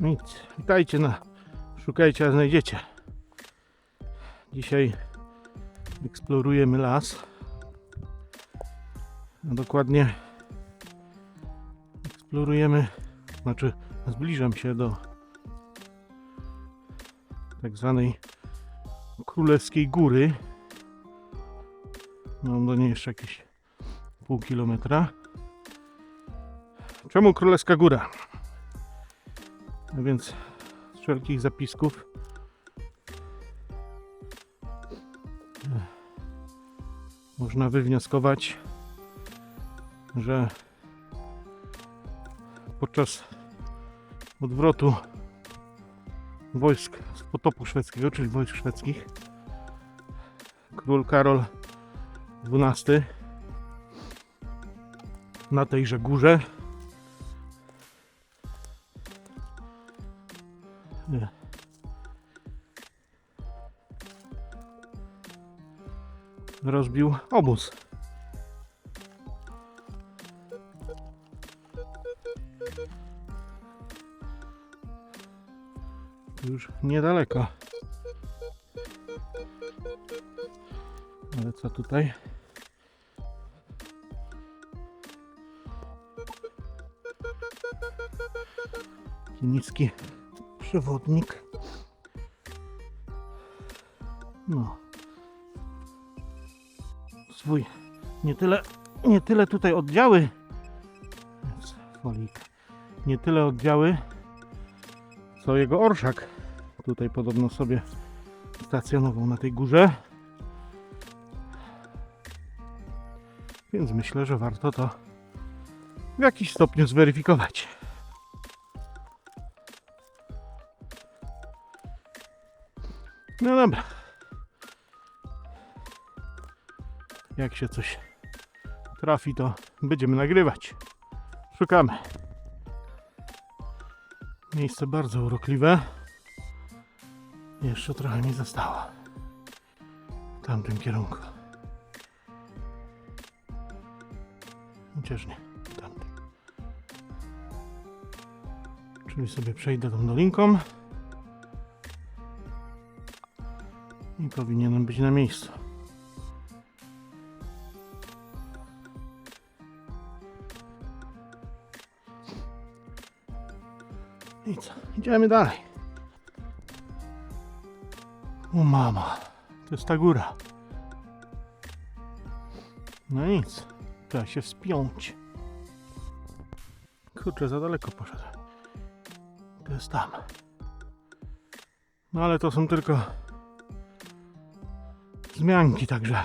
Nic. Witajcie na Szukajcie, a znajdziecie. Dzisiaj eksplorujemy las. A dokładnie eksplorujemy, znaczy zbliżam się do tak zwanej Królewskiej Góry. Mam do niej jeszcze jakieś pół kilometra. Czemu Królewska Góra? A więc z wszelkich zapisków. Można wywnioskować, że podczas odwrotu wojsk z potopu szwedzkiego, czyli wojsk szwedzkich, król Karol XII na tejże górze Rozbił obóz. Już niedaleko. Ale co tutaj? Niski przewodnik. No. Swój nie tyle, nie tyle tutaj oddziały. Folik. Nie tyle oddziały, co jego orszak. Tutaj podobno sobie stacjonował na tej górze. Więc myślę, że warto to w jakiś stopniu zweryfikować. No dobra. Jak się coś trafi, to będziemy nagrywać. Szukamy. Miejsce bardzo urokliwe. Jeszcze trochę mi zostało. W tamtym kierunku. Chociaż nie, tamtym. Czyli sobie przejdę tą dolinką. I powinienem być na miejscu. I co? Idziemy dalej. O mama, to jest ta góra. No nic, trzeba się wspiąć. Kurczę, za daleko poszedłem. To jest tam. No ale to są tylko wzmianki, także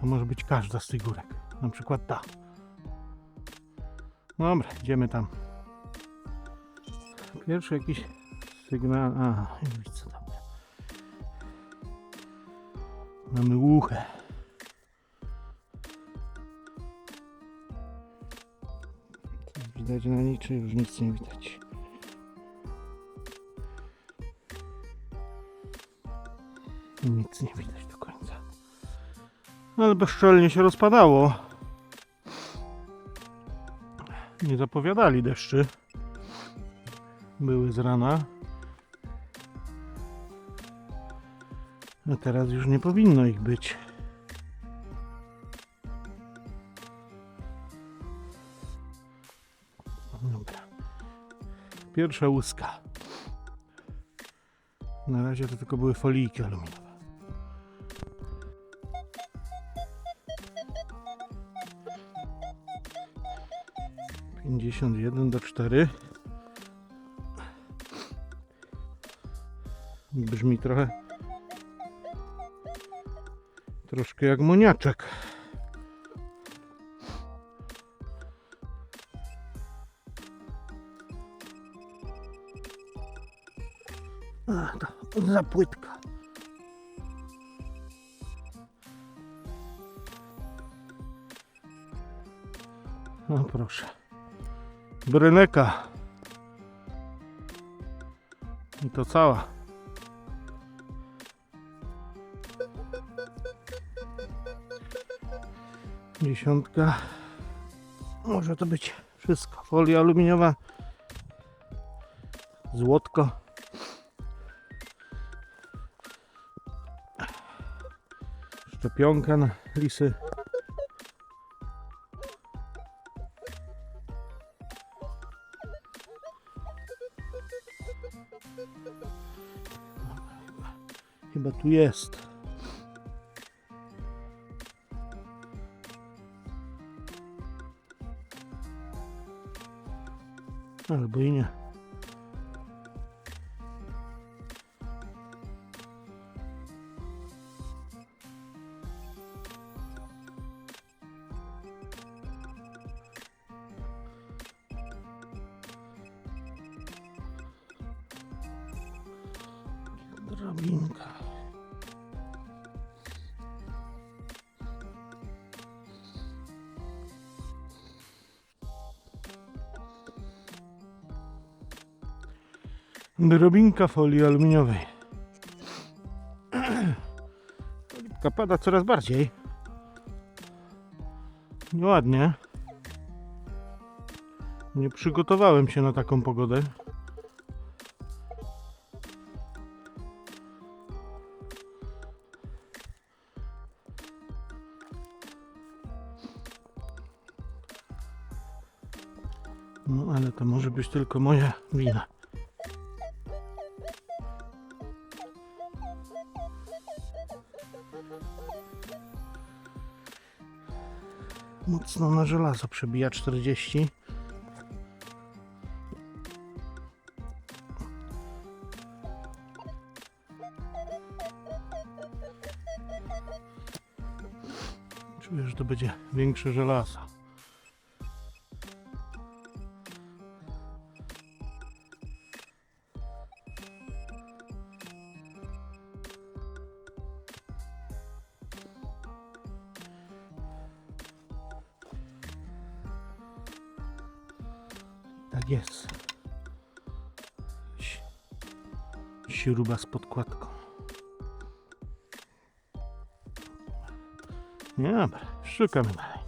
to może być każda z tych górek. Na przykład ta. Dobra, idziemy tam. Pierwszy jakiś sygnał. A, już co tam. Mamy łuchę. Widać na niej, czy już nic nie widać? Nic nie widać do końca. Ale bezczelnie się rozpadało. Nie zapowiadali deszczy. Były z rana. A teraz już nie powinno ich być. Dobra. Pierwsza łuska. Na razie to tylko były folijki aluminiowe. Pięćdziesiąt jeden do cztery. Brzmi trochę troszkę jak moniaczek. A, to za płytka. No proszę. Bryneka. I to cała. Dziesiątka. Może to być wszystko. Folia aluminiowa Złotko. Szczepionka na lisy. Chyba tu jest. Albo i nie. Drabinka. Drobinka folii aluminiowej. Polipka pada coraz bardziej. Ładnie. Nie przygotowałem się na taką pogodę. No ale to może być tylko moja wina. Mocno na żelazo przebija 40. Czuję, że to będzie większe żelazo. Jest. Śruba z podkładką. Nie, Dobra, szukamy dalej.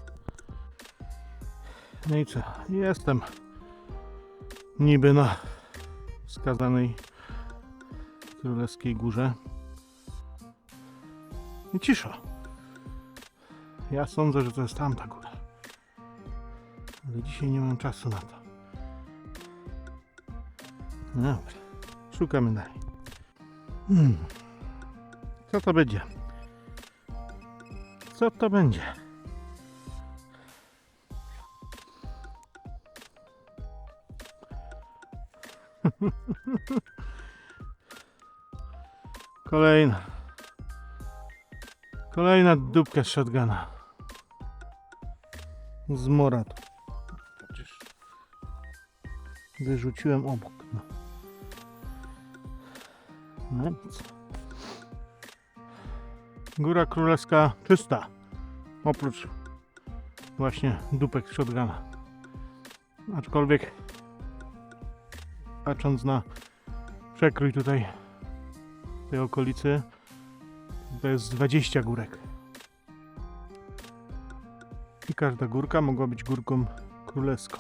No i co? Jestem niby na wskazanej królewskiej górze. I cisza. Ja sądzę, że to jest tamta góra. Ale dzisiaj nie mam czasu na to. Dobra, szukamy dalej. Hmm. Co to będzie? Co to będzie? Kolejna. Kolejna dupka z shotguna. Z wyrzuciłem obok. No. Góra Królewska czysta. Oprócz właśnie dupek shotguna. Aczkolwiek patrząc na przekrój tutaj tej okolicy to jest 20 górek. I każda górka mogła być górką królewską.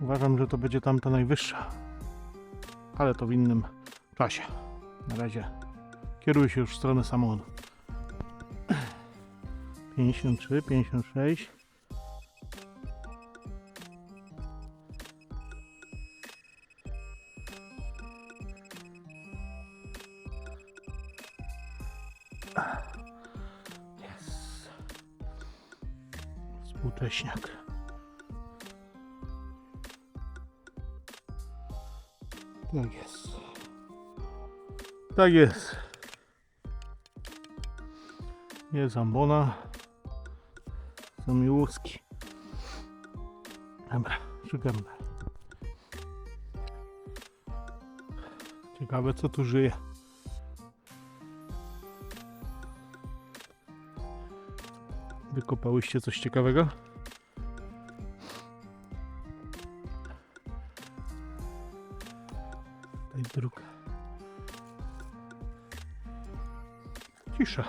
Uważam, że to będzie tamta najwyższa. Ale to w innym czasie. Na razie kieruję się już w stronę samochodu. 53, 56. Tak jest. Jest ambona. Są miłuski. Dobra, szukamy. Ciekawe co tu żyje. Wykopałyście coś ciekawego? Tutaj druga. Cisza.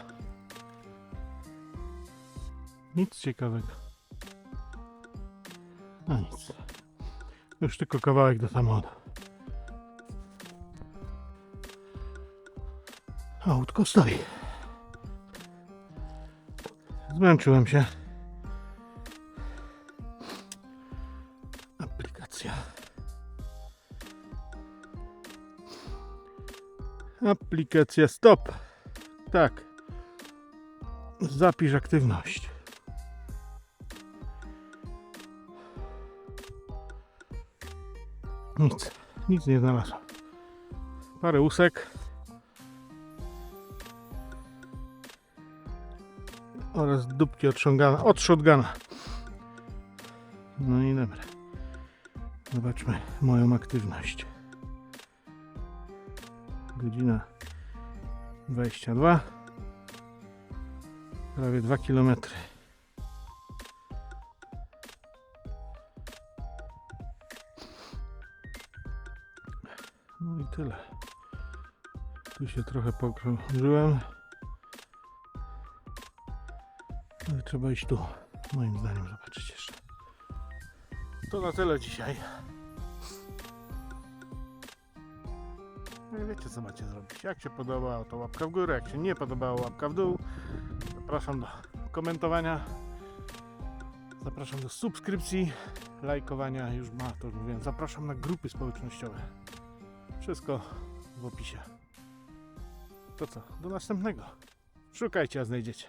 Nic ciekawego. No nic. Już tylko kawałek do samochodu. Autko stoi. Zmęczyłem się. Aplikacja. Aplikacja stop. Tak. Zapisz aktywność. Nic, nic nie znalazłem. Parę łusek. Oraz dupki od shotguna. Od shotguna. No i dobra. Zobaczmy moją aktywność. Godzina 22. Prawie 2 km. No i tyle. Tu się trochę pokrążyłem. Ale trzeba iść tu. Moim zdaniem zobaczyć jeszcze. To na tyle dzisiaj. No wiecie co macie zrobić. Jak się podobało to łapka w górę, jak się nie podobało łapka w dół. Zapraszam do komentowania. Zapraszam do subskrypcji, lajkowania. Już ma to już mówiłem. Zapraszam na grupy społecznościowe. Wszystko w opisie. To co? Do następnego. Szukajcie, a znajdziecie.